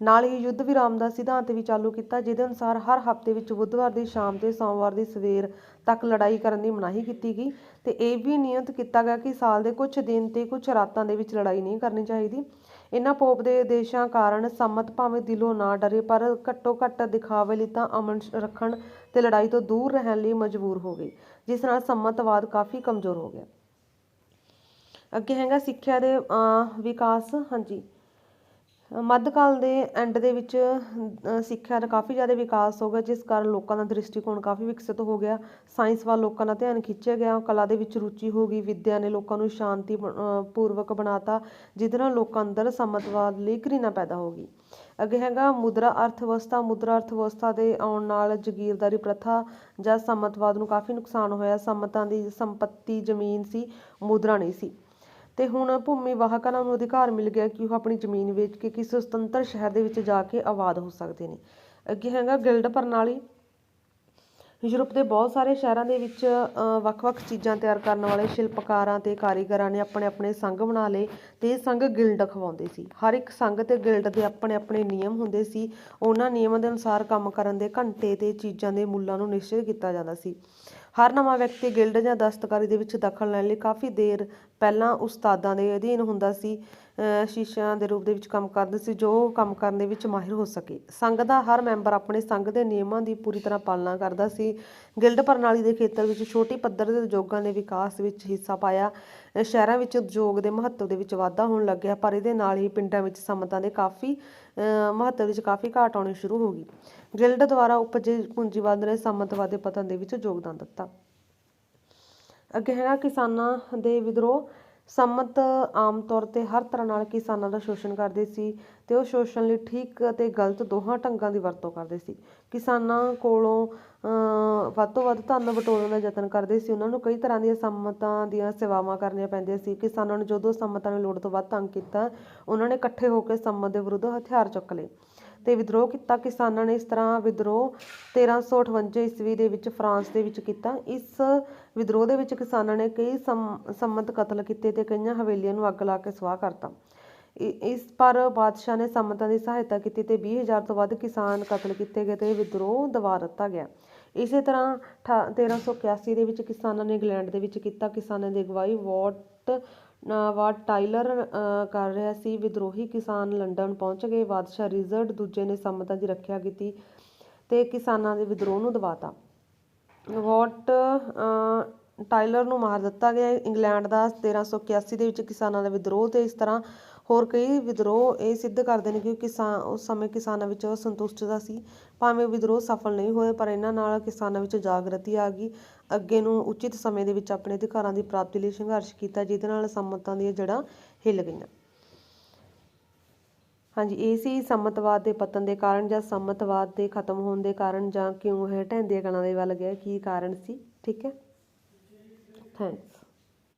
ਨਾਲ ਹੀ ਯੁੱਧ ਵਿਰਾਮ ਦਾ ਸਿਧਾਂਤ ਵੀ ਚਾਲੂ ਕੀਤਾ ਜਿਹਦੇ ਅਨੁਸਾਰ ਹਰ ਹਫ਼ਤੇ ਵਿੱਚ ਬੁੱਧਵਾਰ ਦੀ ਸ਼ਾਮ ਤੇ ਸੋਮਵਾਰ ਦੀ ਸਵੇਰ ਤੱਕ ਲੜਾਈ ਕਰਨ ਦੀ ਮਨਾਹੀ ਕੀਤੀ ਗਈ ਤੇ ਇਹ ਵੀ ਨਿਯਤ ਕੀਤਾ ਗਿਆ ਕਿ ਸਾਲ ਦੇ ਕੁਝ ਦਿਨ ਤੇ ਕੁਝ ਰਾਤਾਂ ਦੇ ਵਿੱਚ ਲੜਾਈ ਨਹੀਂ ਕਰਨੀ ਚਾਹੀਦੀ। ਇਹਨਾਂ ਪੋਪ ਦੇ ਉਦੇਸ਼ਾਂ ਕਾਰਨ ਸੰਮਤ ਭਾਵੇਂ ਦਿਲੋਂ ਨਾ ਡਰੇ ਪਰ ਘੱਟੋ ਘੱਟ ਦਿਖਾਵੇ ਲਈ ਤਾਂ ਅਮਨ ਰੱਖਣ ਤੇ ਲੜਾਈ ਤੋਂ ਦੂਰ ਰਹਿਣ ਲਈ ਮਜਬੂਰ ਹੋ ਗਈ ਜਿਸ ਨਾਲ ਸੰਮਤਵਾਦ ਕਾਫੀ ਕਮਜ਼ੋਰ ਹੋ ਗਿਆ। ਅੱਗੇ ਹੈਗਾ ਸਿੱਖਿਆ ਦੇ ਅਹ, ਵਿਕਾਸ ਹਾਂਜੀ। ਅ, ਮੱਧਕਾਲ ਦੇ ਐਂਡ ਦੇ ਵਿੱਚ ਸਿੱਖਿਆ ਦਾ ਕਾਫੀ ਜ਼ਿਆਦਾ ਵਿਕਾਸ ਹੋ ਗਿਆ ਜਿਸ ਕਾਰਨ ਲੋਕਾਂ ਦਾ ਦ੍ਰਿਸ਼ਟੀਕੋਣ ਕਾਫੀ ਵਿਕਸਿਤ ਹੋ ਗਿਆ। ਸਾਇੰਸ ਵੱਲ ਲੋਕਾਂ ਦਾ ਧਿਆਨ ਖਿੱਚਿਆ ਗਿਆ ਕਲਾ ਦੇ ਵਿੱਚ ਰੁਚੀ ਹੋ ਗਈ ਵਿੱਦਿਆ ਨੇ ਲੋਕਾਂ ਨੂੰ ਸ਼ਾਂਤੀ ਬ- ਅ, ਪੂਰਵਕ ਬਣਾਤਾ ਜਿਹਦੇ ਨਾਲ ਲੋਕਾਂ ਅੰਦਰ ਸੰਮਤਵਾਦ ਲਈ ਘ੍ਰਿਣਾ ਪੈਦਾ ਹੋ ਗਈ। ਅੱਗੇ ਹੈਗਾ ਮੁਦਰਾ ਅਰਥ ਮੁਦਰਾ ਅਰਥ ਵਿਵਸਥਾ ਦੇ ਆਉਣ ਨਾਲ ਜਗੀਰਦਾਰੀ ਪ੍ਰਥਾ ਜਾਂ ਸੰਮਤਵਾਦ ਨੂੰ ਕਾਫੀ ਨੁਕਸਾਨ ਹੋਇਆ। ਸੰਮਤਾਂ ਦੀ ਸੰਪਤੀ ਜ਼ਮੀਨ ਸੀ, ਮੁਦਰਾ ਨਹੀਂ ਸੀ। ਤੇ ਹੁਣ ਭੂਮੀ ਵਾਹਕਾਂ ਨੂੰ ਅਧਿਕਾਰ ਮਿਲ ਗਿਆ ਕਿ ਉਹ ਆਪਣੀ ਜ਼ਮੀਨ ਵੇਚ ਕੇ ਕਿਸੇ ਸੁਤੰਤਰ ਸ਼ਹਿਰ ਦੇ ਵਿੱਚ ਜਾ ਕੇ ਆਬਾਦ ਹੋ ਸਕਦੇ ਨੇ। ਅੱਗੇ ਹੈਗਾ ਗਿਲਡ ਪ੍ਰਣਾਲੀ। ਯੂਰਪ ਦੇ ਬਹੁਤ ਸਾਰੇ ਸ਼ਹਿਰਾਂ ਦੇ ਵਿੱਚ ਵੱਖ-ਵੱਖ ਚੀਜ਼ਾਂ ਤਿਆਰ ਕਰਨ ਵਾਲੇ ਸ਼ਿਲਪਕਾਰਾਂ ਤੇ ਕਾਰੀਗਰਾਂ ਨੇ ਆਪਣੇ ਆਪਣੇ ਸੰਘ ਬਣਾ ਲਏ ਤੇ ਇਹ ਸੰਘ ਗਿਲਡ ਖਵਾਉਂਦੇ ਸੀ। ਹਰ ਇੱਕ ਸੰਘ ਤੇ ਗਿਲਡ ਦੇ ਆਪਣੇ ਆਪਣੇ ਨਿਯਮ ਹੁੰਦੇ ਸੀ। ਉਹਨਾਂ ਨਿਯਮਾਂ ਦੇ ਅਨੁਸਾਰ ਕੰਮ ਕਰਨ ਦੇ ਘੰਟੇ ਤੇ ਚੀਜ਼ਾਂ ਦੇ ਮੁੱਲਾਂ ਨੂੰ ਨਿਸ਼ਚਿਤ ਕੀਤਾ ਜਾਂਦਾ ਸੀ। ਹਰ ਨਵਾਂ ਵਿਅਕਤੀ ਗਿਲਡ ਜਾਂ ਦਸਤਕਾਰੀ ਦੇ ਵਿੱਚ ਦਖਲ ਲੈਣ ਲਈ ਕਾਫੀ ਦੇਰ ਪਹਿਲਾਂ ਉਸਤਾਦਾਂ ਦੇ ਅਧੀਨ ਹੁੰਦਾ ਸੀ ਸ਼ੀਸ਼ਿਆਂ ਦੇ ਰੂਪ ਦੇ ਵਿੱਚ ਕੰਮ ਕਰਦੇ ਸੀ, ਜੋ ਕੰਮ ਕਰਨ ਦੇ ਵਿੱਚ ਮਾਹਿਰ ਹੋ ਸਕੇ। ਸੰਘ ਦਾ ਹਰ ਮੈਂਬਰ ਆਪਣੇ ਸੰਘ ਦੇ ਨਿਯਮਾਂ ਦੀ ਪੂਰੀ ਤਰ੍ਹਾਂ ਪਾਲਣਾ ਕਰਦਾ ਸੀ। ਗਿਲਡ ਪ੍ਰਣਾਲੀ ਦੇ ਖੇਤਰ ਵਿੱਚ ਛੋਟੀ ਪੱਧਰ ਦੇ ਉਦਯੋਗਾਂ ਦੇ ਵਿਕਾਸ ਵਿੱਚ ਹਿੱਸਾ ਪਾਇਆ। ਸ਼ਹਿਰਾਂ ਵਿੱਚ ਉਦਯੋਗ ਦੇ ਮਹੱਤਵ ਦੇ ਵਿੱਚ ਵਾਧਾ ਹੋਣ ਲੱਗਿਆ, ਪਰ ਇਹਦੇ ਨਾਲ ਹੀ ਪਿੰਡਾਂ ਵਿੱਚ ਸੰਮਤਾਂ ਦੇ ਕਾਫੀ ਮਹੱਤਵ ਵਿੱਚ ਕਾਫੀ ਘਾਟ ਆਉਣੀ ਸ਼ੁਰੂ ਹੋ ਗਈ। ਗਿਲਡ ਦੁਆਰਾ ਉਪਜੇ ਪੂੰਜੀਵਾਦ ਨੇ ਸੰਮਤਵਾਦ ਦੇ ਪਤਨ ਦੇ ਵਿੱਚ ਯੋਗਦਾਨ ਦਿੱਤਾ। ਅੱਗੇ ਹੈਗਾ ਕਿਸਾਨਾਂ ਦੇ ਵਿਦਰੋਹ ਸੰਮਤ ਆਮ ਤੌਰ ਤੇ ਹਰ ਤਰ੍ਹਾਂ ਨਾਲ ਕਿਸਾਨਾਂ ਦਾ ਸ਼ੋਸ਼ਣ ਕਰਦੇ ਸੀ ਤੇ ਉਹ ਸ਼ੋਸ਼ਣ ਲਈ ਠੀਕ ਅਤੇ ਗਲਤ ਦੋਹਾਂ ਢੰਗਾਂ ਦੀ ਵਰਤੋਂ ਕਰਦੇ ਸੀ। ਕਿਸਾਨਾਂ ਕੋਲੋਂ ਵੱਧ ਤੋਂ ਵੱਧ ਧਨ ਬਟੋਰਨ ਦਾ ਯਤਨ ਕਰਦੇ ਸੀ। ਉਹਨਾਂ ਨੂੰ ਕਈ ਤਰ੍ਹਾਂ ਦੀਆਂ ਸੰਮਤਾਂ ਦੀਆਂ ਸੇਵਾਵਾਂ ਕਰਨੀਆਂ ਪੈਂਦੀਆਂ ਸੀ। ਕਿਸਾਨਾਂ ਨੂੰ ਜਦੋਂ ਸੰਮਤਾਂ ਨੇ ਲੋੜ ਤੋਂ ਵੱਧ ਤੰਗ ਕੀਤਾ, ਉਹਨਾਂ ਨੇ ਇਕੱਠੇ ਹੋ ਕੇ ਸੰਮਤ ਦੇ ਵਿਰੁੱਧ ਹਥਿਆਰ ਚੁੱਕ ਲਏ ਤੇ ਵਿਦਰੋਹ ਕੀਤਾ। ਕਿਸਾਨਾਂ ਨੇ ਇਸ ਤਰ੍ਹਾਂ ਵਿਦਰੋਹ 1358 ਈਸਵੀ ਦੇ ਵਿੱਚ ਫਰਾਂਸ ਦੇ ਵਿੱਚ ਕੀਤਾ। ਇਸ ਵਿਦਰੋਹ ਦੇ ਵਿੱਚ ਕਿਸਾਨਾਂ ਨੇ ਕਈ ਸਮ- ਸੰਮਤ ਕਤਲ ਕੀਤੇ ਤੇ ਕਈਆਂ ਹਵੇਲੀਆਂ ਨੂੰ ਅੱਗ ਲਾ ਕੇ ਸਵਾਹ ਕਰਤਾ। ਇਸ ਪਰ ਬਾਦਸ਼ਾਹ ਨੇ ਸੰਮਤਾਂ ਦੀ ਸਹਾਇਤਾ ਕੀਤੀ ਤੇ 20000 ਤੋਂ ਵੱਧ ਕਿਸਾਨ ਕਤਲ ਕੀਤੇ ਗਏ ਤੇ ਵਿਦਰੋਹ ਦਬਾ ਦਿੱਤਾ ਗਿਆ। ਇਸੇ ਤਰ੍ਹਾਂ ਠਾ- 1381 ਦੇ ਵਿੱਚ ਕਿਸਾਨਾਂ ਨੇ ਇੰਗਲੈਂਡ ਦੇ ਵਿੱਚ ਕੀਤਾ। ਕਿਸਾਨਾਂ ਦੀ ਅਗਵਾਈ ਵਾਟ ਅ, ਵਾਟ ਟਾਇਲਰ ਕਰ ਰਿਹਾ ਸੀ। ਵਿਦਰੋਹੀ ਕਿਸਾਨ ਲੰਡਨ ਪਹੁੰਚ ਗਏ। ਬਾਦਸ਼ਾਹ ਰਿਜ਼ਰਡ ਦੂਜੇ ਨੇ ਸੰਮਤਾਂ ਦੀ ਰੱਖਿਆ ਕੀਤੀ ਤੇ ਕਿਸਾਨਾਂ ਦੇ ਵਿਦਰੋਹ ਨੂੰ ਦਬਾਤਾ। ਵਾਟ ਟਾਇਲਰ ਨੂੰ ਮਾਰ ਦਿੱਤਾ ਗਿਆ। ਇੰਗਲੈਂਡ ਦਾ 1381 ਦੇ ਵਿੱਚ ਕਿਸਾਨਾਂ ਦਾ ਵਿਦਰੋਹ ਤੇ ਇਸ ਤਰ੍ਹਾਂ ਹੋਰ ਕਈ ਵਿਦਰੋਹ ਇਹ ਸਿੱਧ ਕਰਦੇ ਨੇ ਕਿ ਕਿਸਾਨ, ਉਸ ਸਮੇਂ ਕਿਸਾਨਾਂ ਵਿੱਚ ਅਸੰਤੁਸ਼ਟਤਾ ਸੀ, ਭਾਵੇਂ ਵਿਦਰੋਹ ਸਫਲ ਨਹੀਂ ਹੋਏ, ਪਰ ਇਹਨਾਂ ਨਾਲ ਕਿਸਾਨਾਂ ਵਿੱਚ ਜਾਗਰਤੀ ਆ ਗਈ। ਅੱਗੇ ਨੂੰ ਉਚਿਤ ਸਮੇਂ ਦੇ ਵਿੱਚ ਆਪਣੇ ਅਧਿਕਾਰਾਂ ਦੀ ਪ੍ਰਾਪਤੀ ਲਈ ਸੰਘਰਸ਼ ਕੀਤਾ, ਜਿਹਦੇ ਨਾਲ ਸੰਮਤਾਂ ਦੀਆਂ ਜੜ੍ਹਾਂ ਹਿੱਲ ਗਈਆਂ। ਹਾਂਜੀ, ਇਹ ਸੀ ਸੰਮਤਵਾਦ ਦੇ ਪਤਨ ਦੇ ਕਾਰਨ ਜਾਂ ਸੰਮਤਵਾਦ ਦੇ ਖਤਮ ਹੋਣ ਦੇ ਕਾਰਨ ਜਾਂ ਕਿਉਂ ਇਹ ਢਹਿੰਦੀਆਂ ਕਲਾਂ ਦੇ ਵੱਲ ਗਿਆ, ਕੀ ਕਾਰਨ ਸੀ? ਠੀਕ ਹੈ? ਥੈਂਕਸ